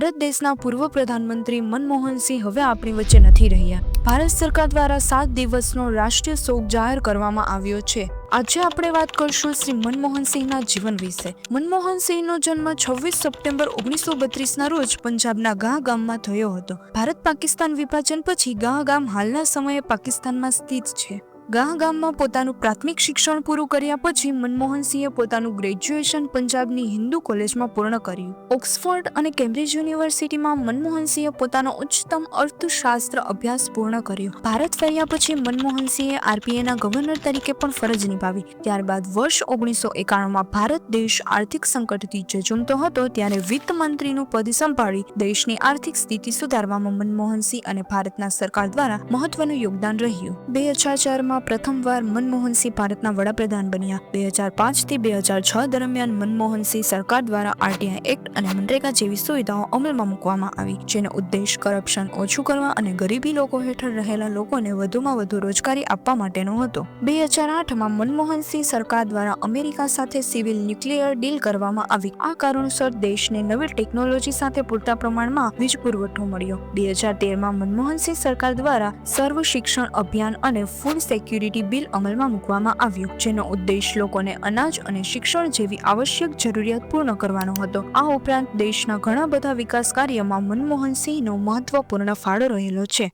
ભારત દેશના પૂર્વ પ્રધાનમંત્રી મનમોહનસિંહ હવે આપણી વચ્ચે નથી રહ્યા. ભારત સરકાર દ્વારા સાત દિવસનો રાષ્ટ્રીય શોક જાહેર કરવામાં આવ્યો છે. આજે આપણે વાત કરશું શ્રી મનમોહનસિંહના જીવન વિશે. મનમોહનસિંહનો જન્મ છવ્વીસ સપ્ટેમ્બર ઓગણીસો બત્રીસના રોજ પંજાબના ગા ગામમાં થયો હતો. ભારત પાકિસ્તાન વિભાજન પછી ગા ગામ હાલના સમયે પાકિસ્તાનમાં સ્થિત છે. ગાહ ગામમાં પોતાનું પ્રાથમિક શિક્ષણ પૂરું કર્યા પછી મનમોહનસિંહે પોતાનું ગ્રેજ્યુએશન પંજાબની હિન્દુ કોલેજમાં પૂર્ણ કર્યું. ઓક્સફોર્ડ અને કેમ્બ્રિજ યુનિવર્સિટીમાં મનમોહનસિંહે પોતાનો ઉચ્ચતમ અર્થશાસ્ત્ર અભ્યાસ પૂર્ણ કર્યો. ભારત ફર્યા પછી મનમોહનસિંહે આરબીઆઈના ગવર્નર તરીકે પણ ફરજ નિભાવી. ત્યારબાદ વર્ષ ઓગણીસો એકાણુંમાં ભારત દેશ આર્થિક સંકટથી જજુમતો હતો ત્યારે વિત્ત મંત્રીનું પદ સંભાળી દેશની આર્થિક સ્થિતિ સુધારવામાં મનમોહનસિંહ અને ભારતના સરકાર દ્વારા મહત્વનું યોગદાન રહ્યું. બે હજાર ચારમાં પ્રથમવાર મનમોહનસિંહ ભારતના વડાપ્રધાન બન્યા. બે હજાર પાંચથી બે હજાર છ દરમિયાન મનમોહનસિંહ સરકાર દ્વારા આરટીઆઈ એક્ટ અને મનરેગા જેવી સુવિધાઓ અમલમાં મૂકવામાં આવી, જેનો ઉદ્દેશ કરપ્શન ઓછું કરવા અને ગરીબી લોકો હેઠળ રહેલા લોકોને વધુમાં વધુ રોજગારી આપવા માટેનો હતો. બે હજાર આઠમાં મનમોહનસિંહ સરકાર દ્વારા અમેરિકા સાથે સિવિલ ન્યુક્લિયર ડીલ કરવામાં આવી. આ કારણોસર દેશને નવી ટેકનોલોજી સાથે પૂરતા પ્રમાણમાં વીજ પુરવઠો મળ્યો. બે હજાર તેરમાં મનમોહનસિંહ સરકાર દ્વારા સર્વ શિક્ષણ અભિયાન અને ફૂડ સિક્યુરિટી બિલ અમલમાં મૂકવામાં આવ્યું, જેનો ઉદ્દેશ લોકોને અનાજ અને શિક્ષણ જેવી આવશ્યક જરૂરિયાત પૂર્ણ કરવાનો હતો. આ ઉપરાંત દેશના ઘણા બધા વિકાસ કાર્યમાં મનમોહનસિંહનો મહત્વપૂર્ણ ફાળો રહેલો છે.